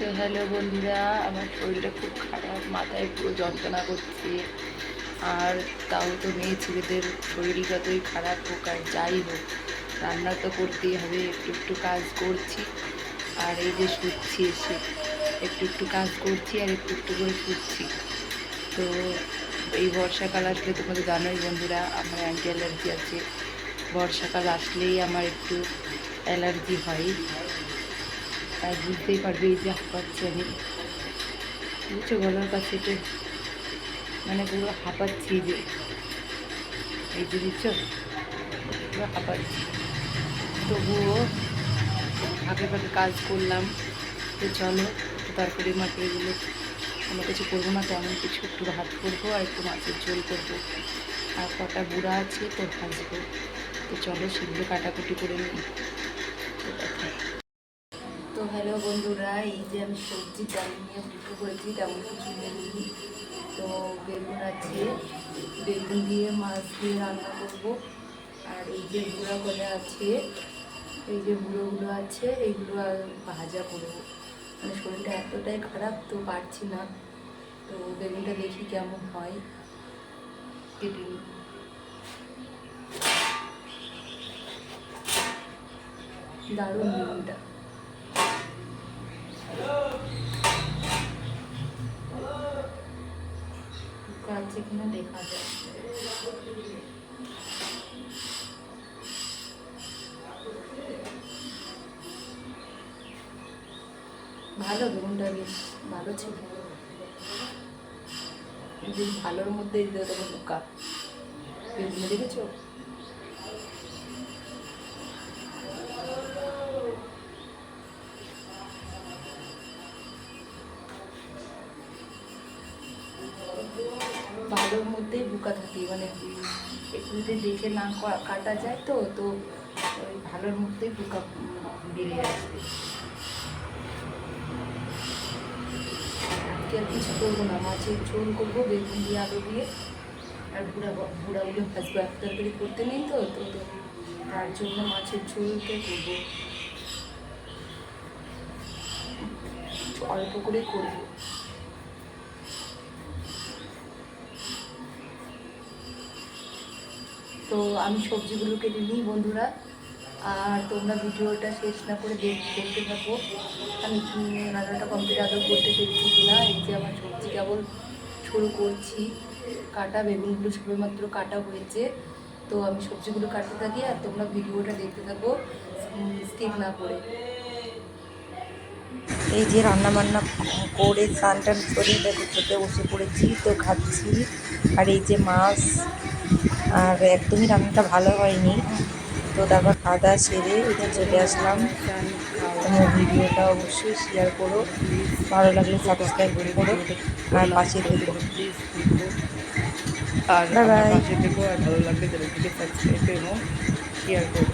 তো হ্যালো বন্ধুরা, আমার শরীরটা খুব খারাপ, মাথায় পুরো যন্ত্রণা করছে। আর তাও তো মেয়ে ছেলেদের শরীর যতই খারাপ হোক আর যাই হোক, রান্না তো করতেই হবে, একটু একটু কাজ করছি। আর এই যে শুচ্ছি এসে, একটু একটু কাজ করছি আর একটু একটু করে শুচ্ছি। তো এই বর্ষাকাল আসলে তোমাদের জানোই বন্ধুরা, আমার অ্যান্টি অ্যালার্জি আছে। বর্ষাকাল আসলেই আমার একটু অ্যালার্জি হয়। আর বুঝতেই পারবে এই যে হাঁপাচ্ছি আমি। বুঝছ, গলার কাছে একটু মানে পুরো হাঁপাচ্ছি যে। এই যে বুঝছ, পুরো হাঁপাচ্ছি। তবুও ফাঁকে ফাঁকে কাজ করলাম, তো চলো, একটু তরকারি মাকড়িগুলো কোনো কিছু করব না, তেমন কিছু একটু ভাত করব আর একটু মাছের ঝোল করব। আর কটা বুড়া আছে, তো ভাজবো। তো চলো, সেগুলো কাটাকুটি করে নিই। তো তো হ্যালো বন্ধুরা, এই যে আমি সবজি ডাল নিয়ে দুটো করেছি তেমন কিছু নেই তো বেগুন আছে, বেগুন দিয়ে মাছ দিয়ে রান্না করব। আর এই যে গুঁড়া কলা আছে, এই যে গুঁড়োগুলো আছে, এইগুলো আর ভাজা করব। মানে শরীরটা এতটাই খারাপ তো পারছি না। তো বেগুনটা দেখি কেমন হয়। কেটে নিই। দারুণ বেগুনটা পোকা আছে কিনা দেখা যায়। ভালো বেগুনটা বেশ ভালো ছিল। ভালোর মধ্যে দিতে দেবো পোকা বেগুন দেখেছ? ভালোর মধ্যেই বোকা থাকে মানে একটু দেখে না কাটা যায় তো তো ওই ভালোর মধ্যেই বোকা বেরিয়ে আসবে আজকে আর কিছু করব না, মাছের ঝোল করব, বেগুন দিয়ে আলু দিয়ে, আর বুড়া বুড়া বুড়াগুলো ভাজবো, এক তরকারি করতে নেই তো তো তার জন্য মাছের ঝোলটা করব। অল্প করে করব। তো আমি সবজিগুলো কেটে নিই বন্ধুরা। আর তোমরা ভিডিওটা শেষ না করে দেখতে থাকো। আমি রান্নাটা কমপ্লিট আদৌ করতে পেরেছি কিনা? এই যে আমার সবজি কেবল শুরু করছি। কাটা বেগুনগুলো সবেমাত্র কাটা হয়েছে। তো আমি সবজিগুলো কাটতে থাকি আর তোমরা ভিডিওটা দেখতে থাকো। স্কিপ না করে। এই যে রান্না বান্না করে স্নান টান করে খেতে বসে পড়েছি, তো খাচ্ছি। আর এই যে মাছ আর একদমই রান্নাটা ভালো হয়নি। তো তারপর খাওয়া দাওয়া সেরে এটা চলে আসলাম। তোমার ভিডিওটা অবশ্যই শেয়ার করো। ভালো লাগলে সাবস্ক্রাইব করো। আর পাশে থেকো। আর. পাশে থেকো আর ভালো লাগলে চ্যানেলটিকে সাবস্ক্রাইব এবং শেয়ার করো।